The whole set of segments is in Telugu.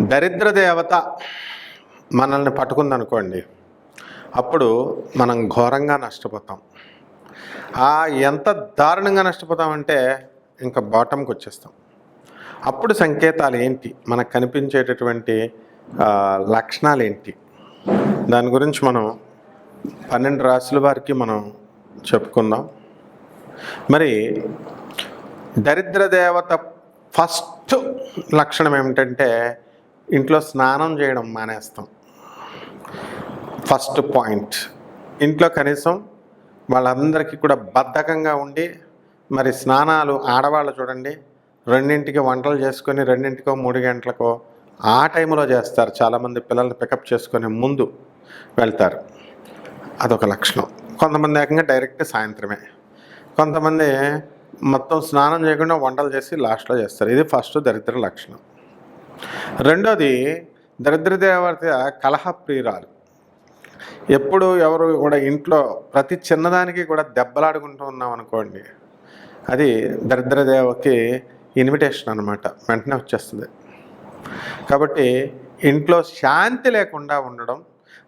దరిద్ర దేవత మనల్ని పట్టుకుందనుకోండి అప్పుడు మనం ఘోరంగా నష్టపోతాం. ఆ ఎంత దారుణంగా నష్టపోతామంటే ఇంకా బాటంకి వచ్చేస్తాం. అప్పుడు సంకేతాలు ఏంటి? మనకు కనిపించేటటువంటి లక్షణాలు ఏంటి? దాని గురించి మనం పన్నెండు రాశుల వారికి మనం చెప్పుకుందాం. మరి దరిద్ర దేవత ఫస్ట్ లక్షణం ఏమిటంటే ఇంట్లో స్నానం చేయడం మానేస్తాం. First point. ఇంట్లో కనీసం వాళ్ళందరికీ కూడా బద్ధకంగా ఉండి మరి స్నానాలు ఆడవాళ్ళు చూడండి రెండింటికి వంటలు చేసుకొని రెండింటికో మూడు గంటలకో ఆ టైంలో చేస్తారు. చాలామంది పిల్లల్ని పికప్ చేసుకునే ముందు వెళ్తారు. అదొక లక్షణం. కొంతమంది ఏకంగా డైరెక్ట్ సాయంత్రమే. కొంతమంది మొత్తం స్నానం చేయకుండా వంటలు చేసి లాస్ట్లో చేస్తారు. ఇది ఫస్ట్ దరిద్ర లక్షణం. రెండోది దరిద్ర దేవత కలహ ప్రియురాలు. ఎప్పుడు ఎవరు కూడా ఇంట్లో ప్రతి చిన్నదానికి కూడా దెబ్బలాడుకుంటూ ఉన్నాం అనుకోండి అది దరిద్ర దేవకి ఇన్విటేషన్ అనమాట వెంటనే వచ్చేస్తుంది. కాబట్టి ఇంట్లో శాంతి లేకుండా ఉండడం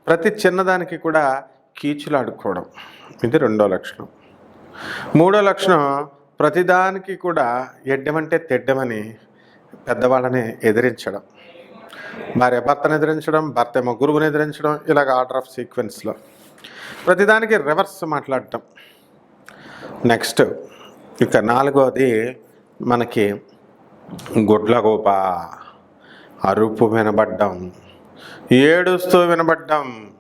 ప్రతి చిన్నదానికి కూడా కీచులాడుకోవడం ఇది రెండో లక్షణం. మూడో లక్షణం ప్రతిదానికి కూడా ఎడ్డమంటే తెడ్డమని పెద్దవాళ్ళని ఎదిరించడం భార్య భర్తను ఎదిరించడం భర్త ఏమో గురువుని ఎదిరించడం ఇలాగ ఆర్డర్ ఆఫ్ సీక్వెన్స్లో. ప్రతిదానికి రివర్స్ మాట్లాడటం. నెక్స్ట్ ఇక నాలుగోది మనకి గుడ్లగోప అరుపు వినబడ్డం ఏడుస్తూ వినబడ్డం.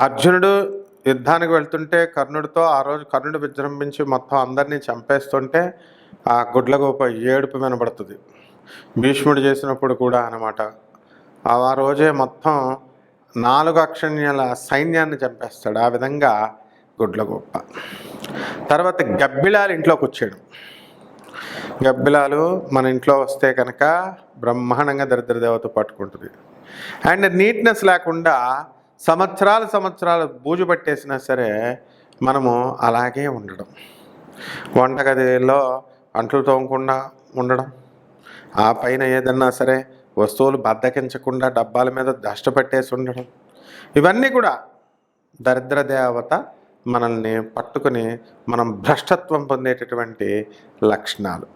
అర్జునుడు యుద్ధానికి వెళ్తుంటే కర్ణుడితో ఆ రోజు కర్ణుడు విజృంభించి మొత్తం అందరినీ చంపేస్తుంటే ఆ గుడ్లగోప ఏడుపు వినబడుతుంది. భీష్ముడు చేసినప్పుడు కూడా అనమాట ఆ రోజే మొత్తం నాలుగు అక్షణ్యాల సైన్యాన్ని చంపేస్తాడు ఆ విధంగా గుడ్లగోప. తర్వాత గబ్బిలాలు ఇంట్లోకి వచ్చాడు. గబ్బిలాలు మన ఇంట్లో వస్తే కనుక బ్రహ్మాండంగా దరిద్ర దేవత పట్టుకుంటుంది. అండ్ నీట్నెస్ లేకుండా సంవత్సరాలు సంవత్సరాలు బూజు పట్టేసినా సరే మనము అలాగే ఉండడం. వంటగదిలో అంట్లు తోమకుండా ఉండడం. ఆ పైన ఏదన్నా సరే వస్తువులు బద్దకించకుండా డబ్బాల మీద దష్ట పెట్టేసి ఉండడం. ఇవన్నీ కూడా దరిద్ర దేవత మనల్ని పట్టుకుని మనం భ్రష్టత్వం పొందేటటువంటి లక్షణాలు.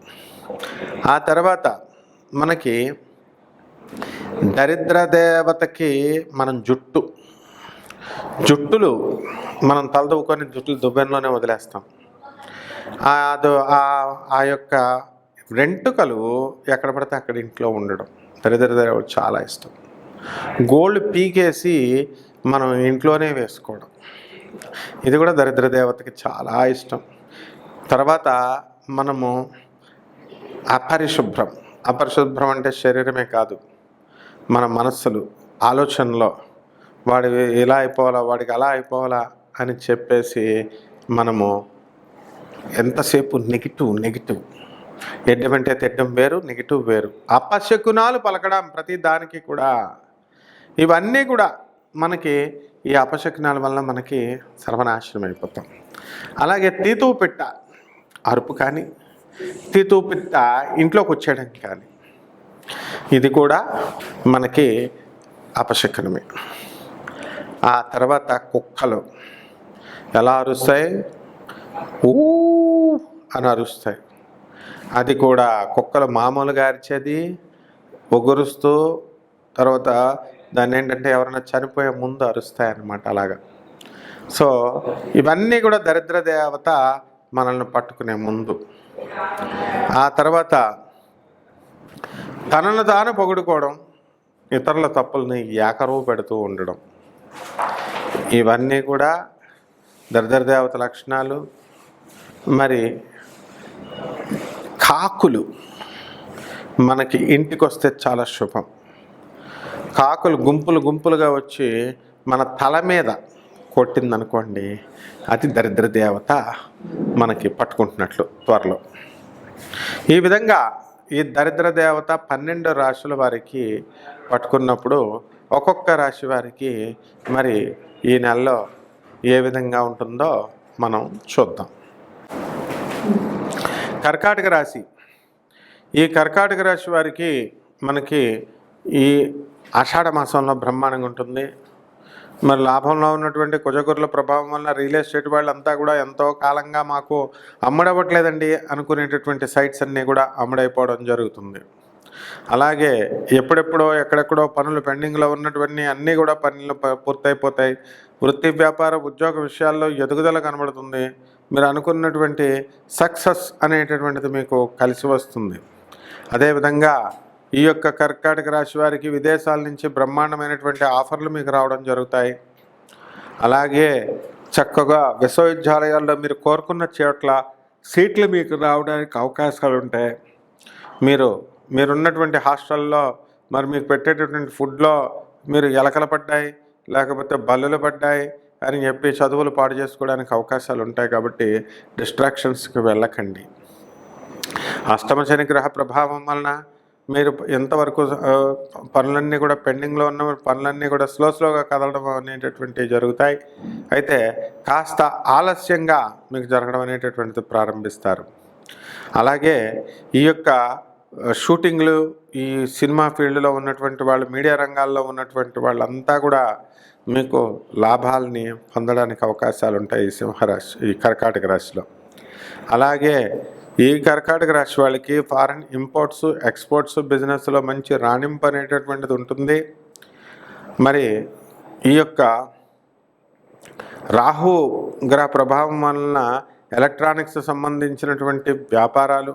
ఆ తర్వాత మనకి దరిద్ర దేవతకి మనం జుట్టు జుట్టులు మనం తలదవ్వుకొని జుట్టులు దువ్వెనలోనే వదిలేస్తాం. ఆ ఆ- యొక్క వెంట్రుకలు ఎక్కడ పడితే అక్కడ ఇంట్లో ఉండడం. దరిద్ర చాలా ఇష్టం. గోల్డ్ పీకేసి మనం ఇంట్లోనే వేసుకోవడం. ఇది కూడా దరిద్ర దేవతకి చాలా ఇష్టం. తర్వాత మనము అపరిశుభ్రం. అపరిశుభ్రం అంటే శరీరమే కాదు మన మనస్సులు ఆలోచనలో వాడి ఇలా అయిపోవాలా వాడికి అలా అయిపోవాలా అని చెప్పేసి మనము ఎంతసేపు నెగిటివ్ నెగిటివ్? ఎడ్డమంటే తెడ్డం వేరు నెగిటివ్ వేరు. అపశకునాలు పలకడం ప్రతి దానికి కూడా. ఇవన్నీ కూడా మనకి ఈ అపశకునాల వల్ల మనకి సర్వనాశనం అయిపోతాం. అలాగే తీతువు పిట్ట అరుపు కానీ తీతువు పిట్ట ఇంట్లోకి వచ్చేయడం కానీ ఇది కూడా మనకి అపశకునమే. ఆ తర్వాత కుక్కలు ఎలా అరుస్తాయి? ఊ అని అరుస్తాయి. అది కూడా కుక్కలు మామూలుగా అరిచేది ఒగురుస్తూ తర్వాత దాన్ని ఏంటంటే ఎవరైనా చనిపోయే ముందు అరుస్తాయి అన్నమాట అలాగా. సో ఇవన్నీ కూడా దరిద్ర దేవత మనల్ని పట్టుకునే ముందు. ఆ తర్వాత తనను తాను పొగుడుకోవడం ఇతరుల తప్పుల్ని ఏకరువు పెడుతూ ఉండడం. ఇవన్నీ కూడా దరిద్ర దేవత లక్షణాలు. మరి కాకులు మనకి ఇంటికి వస్తే చాలా శుభం. కాకులు గుంపులు గుంపులుగా వచ్చి మన తల మీద కొట్టిందనుకోండి అది దరిద్ర దేవత మనకి పట్టుకుంటున్నట్లు త్వరలో. ఈ విధంగా ఈ దరిద్ర దేవత పన్నెండు రాశుల వారికి పట్టుకున్నప్పుడు ఒక్కొక్క రాశి వారికి మరి ఈ నెలలో ఏ విధంగా ఉంటుందో మనం చూద్దాం. కర్కాటక రాశి. ఈ కర్కాటక రాశి వారికి మనకి ఈ ఆషాఢ మాసంలో బ్రహ్మాండంగా ఉంటుంది. మరి లాభంలో ఉన్నటువంటి కుజగురుల ప్రభావం వల్ల రియల్ ఎస్టేట్ వాళ్ళంతా కూడా ఎంతో కాలంగా మాకు అమ్ముడవ్వట్లేదండి అనుకునేటటువంటి సైట్స్ అన్నీ కూడా అమ్ముడైపోవడం జరుగుతుంది. అలాగే ఎప్పుడెప్పుడో ఎక్కడెక్కడో పనులు పెండింగ్లో ఉన్నటువంటి అన్నీ కూడా పనులు ప- పూర్తయిపోతాయి. వృత్తి వ్యాపార ఉద్యోగ విషయాల్లో ఎదుగుదల కనబడుతుంది. మీరు అనుకున్నటువంటి సక్సెస్ అనేటటువంటిది మీకు కలిసి వస్తుంది. అదేవిధంగా ఈ యొక్క కర్కాటక రాశి వారికి విదేశాల నుంచి బ్రహ్మాండమైనటువంటి ఆఫర్లు మీకు రావడం జరుగుతాయి. అలాగే చక్కగా విశ్వవిద్యాలయాల్లో మీరు కోరుకున్న చోట్ల సీట్లు మీకు రావడానికి అవకాశాలు ఉంటాయి మీరు మీరున్నటువంటి హాస్టల్లో మరి మీకు పెట్టేటటువంటి ఫుడ్లో మీరు ఎలకలు పడ్డాయి లేకపోతే బల్లులు పడ్డాయి అని చెప్పి చదువులు పాడు చేసుకోవడానికి అవకాశాలు ఉంటాయి కాబట్టి డిస్ట్రాక్షన్స్కి వెళ్ళకండి. అష్టమ శనిగ్రహ ప్రభావం వలన మీరు ఎంతవరకు పనులన్నీ కూడా పెండింగ్లో ఉన్న పనులన్నీ కూడా స్లో స్లోగా కదలడం అనేటటువంటివి జరుగుతాయి. అయితే కాస్త ఆలస్యంగా మీకు జరగడం అనేటటువంటిది ప్రారంభిస్తారు. అలాగే ఈ యొక్క షూటింగ్లు ఈ సినిమా ఫీల్డ్లో ఉన్నటువంటి వాళ్ళు మీడియా రంగాల్లో ఉన్నటువంటి వాళ్ళంతా కూడా మీకు లాభాలని పొందడానికి అవకాశాలు ఉంటాయి ఈ సింహరాశి ఈ కర్కాటక రాశిలో. అలాగే ఈ కర్కాటక రాశి వాళ్ళకి ఫారెన్ ఇంపోర్ట్స్ ఎక్స్పోర్ట్స్ బిజినెస్లో మంచి రాణింపు అనేటటువంటిది ఉంటుంది. మరి ఈ యొక్క రాహు గ్రహ ప్రభావం వలన ఎలక్ట్రానిక్స్ సంబంధించినటువంటి వ్యాపారాలు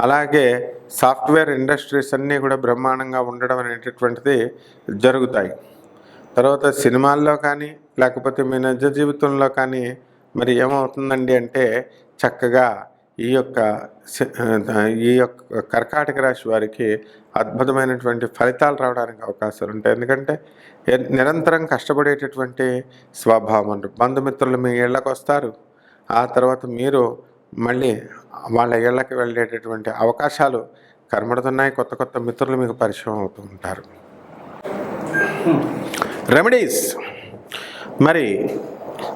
అలాగే సాఫ్ట్వేర్ ఇండస్ట్రీస్ అన్నీ కూడా బ్రహ్మాండంగా ఉండడం అనేటటువంటిది జరుగుతాయి. తర్వాత సినిమాల్లో కానీ లేకపోతే మీ నిజ జీవితంలో కానీ మరి ఏమవుతుందండి అంటే చక్కగా ఈ యొక్క సి- ఈ యొక్క కర్కాటక రాశి వారికి అద్భుతమైనటువంటి ఫలితాలు రావడానికి అవకాశాలు ఉంటాయి. ఎందుకంటే నిరంతరం కష్టపడేటటువంటి స్వభావం అంటారు బంధుమిత్రులు మీ ఇళ్ళకు వస్తారు ఆ తర్వాత మీరు మళ్ళీ వాళ్ళ ఇళ్ళకి వెళ్ళేటటువంటి అవకాశాలు కనబడుతున్నాయి. కొత్త కొత్త మిత్రులు మీకు పరిచయం అవుతూ ఉంటారు. రెమెడీస్. మరి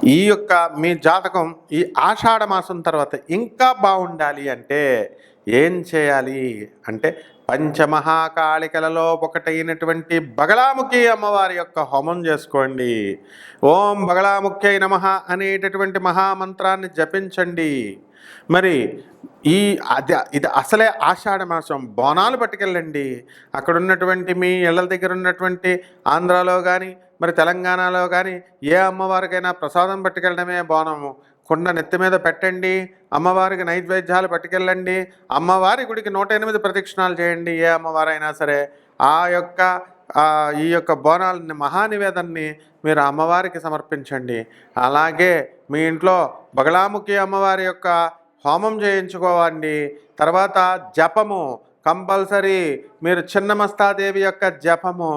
ఈ యొక్క మీ జాతకం ఈ ఆషాఢ మాసం తర్వాత ఇంకా బాగుండాలి అంటే ఏం చేయాలి? అంటే పంచమహాకాళికలలో ఒకటైనటువంటి బగలాముఖి అమ్మవారి యొక్క హోమం చేసుకోండి. ఓం బగళాముఖ్యై నమ అనేటటువంటి మహామంత్రాన్ని జపించండి. మరి ఈ అది ఇది అసలే ఆషాఢ మాసం. బోనాలు పట్టుకెళ్ళండి. అక్కడ ఉన్నటువంటి మీ ఇళ్ళ దగ్గర ఉన్నటువంటి ఆంధ్రాలో కానీ మరి తెలంగాణలో కానీ ఏ అమ్మవారికైనా ప్రసాదం పట్టుకెళ్ళడమే బోనము. కుండ నెత్తి మీద పెట్టండి. అమ్మవారికి నైవేద్యాలు పట్టుకెళ్ళండి. అమ్మవారి గుడికి నూట ఎనిమిది ప్రదక్షిణాలు చేయండి. ఏ అమ్మవారైనా సరే ఆ యొక్క ఈ యొక్క బోనాలని మహానివేదన్ని మీరు అమ్మవారికి సమర్పించండి. అలాగే మీ ఇంట్లో బగలాముఖి అమ్మవారి యొక్క హోమం చేయించుకోవండి తర్వాత జపము కంపల్సరీ మీరు చిన్నమస్తాదేవి యొక్క జపము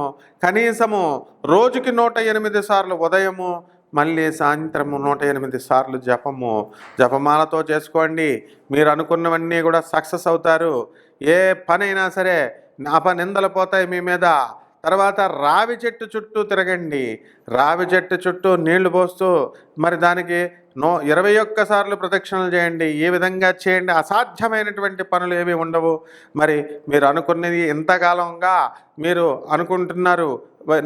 కనీసము రోజుకి నూట ఎనిమిది సార్లు ఉదయము మళ్ళీ సాయంత్రము నూట ఎనిమిది సార్లు జపము. జపమాలతో చేసుకోండి. మీరు అనుకున్నవన్నీ కూడా సక్సెస్ అవుతారు. ఏ పనైనా సరే అపనిందలు పోతాయి మీ మీద. తర్వాత రావి చెట్టు చుట్టూ తిరగండి. రావి చెట్టు చుట్టూ నీళ్ళు పోస్తూ మరి దానికి నో ఇరవై ఒక్కసార్లు ప్రదక్షిణలు చేయండి ఏ విధంగా చేయండి అసాధ్యమైనటువంటి పనులు ఏవి ఉండవు. మరి మీరు అనుకున్నది ఎంతకాలంగా మీరు అనుకుంటున్నారు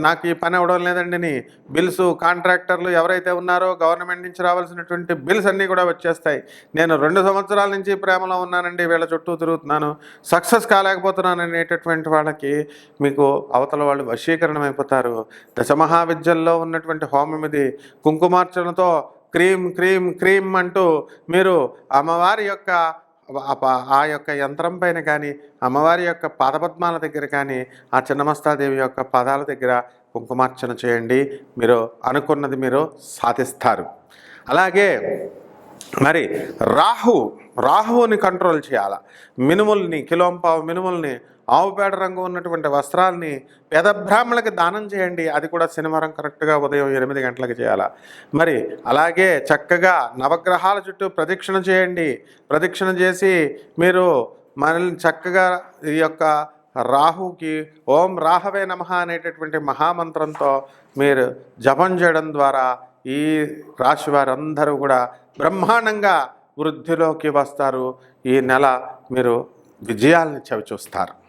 నాకు ఈ పని అవ్వడం లేదండి బిల్స్ కాంట్రాక్టర్లు ఎవరైతే ఉన్నారో గవర్నమెంట్ నుంచి రావాల్సినటువంటి బిల్స్ అన్నీ కూడా వచ్చేస్తాయి. నేను రెండు సంవత్సరాల నుంచి ప్రేమలో ఉన్నానండి వీళ్ళ చుట్టూ తిరుగుతున్నాను సక్సెస్ కాలేకపోతున్నాను అనేటటువంటి వాళ్ళకి మీకు అవతల వాళ్ళు వశీకరణం అయిపోతారు దశమహావిద్యల్లో ఉన్నటువంటి హోమం ఇది కుంకుమార్చనతో క్రీమ్ క్రీమ్ క్రీమ్ అంటూ మీరు అమ్మవారి యొక్క ఆ ఆ యొక్క యంత్రం పైన కానీ అమ్మవారి యొక్క పాదపద్మాల దగ్గర కానీ ఆ చిన్నమస్తాదేవి యొక్క పాదాల దగ్గర కుంకుమార్చన చేయండి. మీరు అనుకున్నది మీరు సాధిస్తారు. అలాగే మరి రాహు రాహువుని కంట్రోల్ చేయాల? మినుముల్ని కిలోంపావు మినుముల్ని ఆవుపేడ రంగు ఉన్నటువంటి వస్త్రాల్ని పేద బ్రాహ్మణులకి దానం చేయండి. అది కూడా శనివారం కరెక్ట్గా ఉదయం ఎనిమిది గంటలకు చేయాలా? మరి అలాగే చక్కగా నవగ్రహాల చుట్టూ ప్రదక్షిణ చేయండి. ప్రదక్షిణ చేసి మీరు మనల్ని చక్కగా ఈ యొక్క రాహుకి ఓం రాహవే నమః అనేటటువంటి మహామంత్రంతో మీరు జపం చేయడం ద్వారా ఈ రాశి వారందరూ కూడా బ్రహ్మాండంగా వృద్ధిలోకి వస్తారు. ఈ నెల మీరు విజయాల్ని చవిచూస్తారు.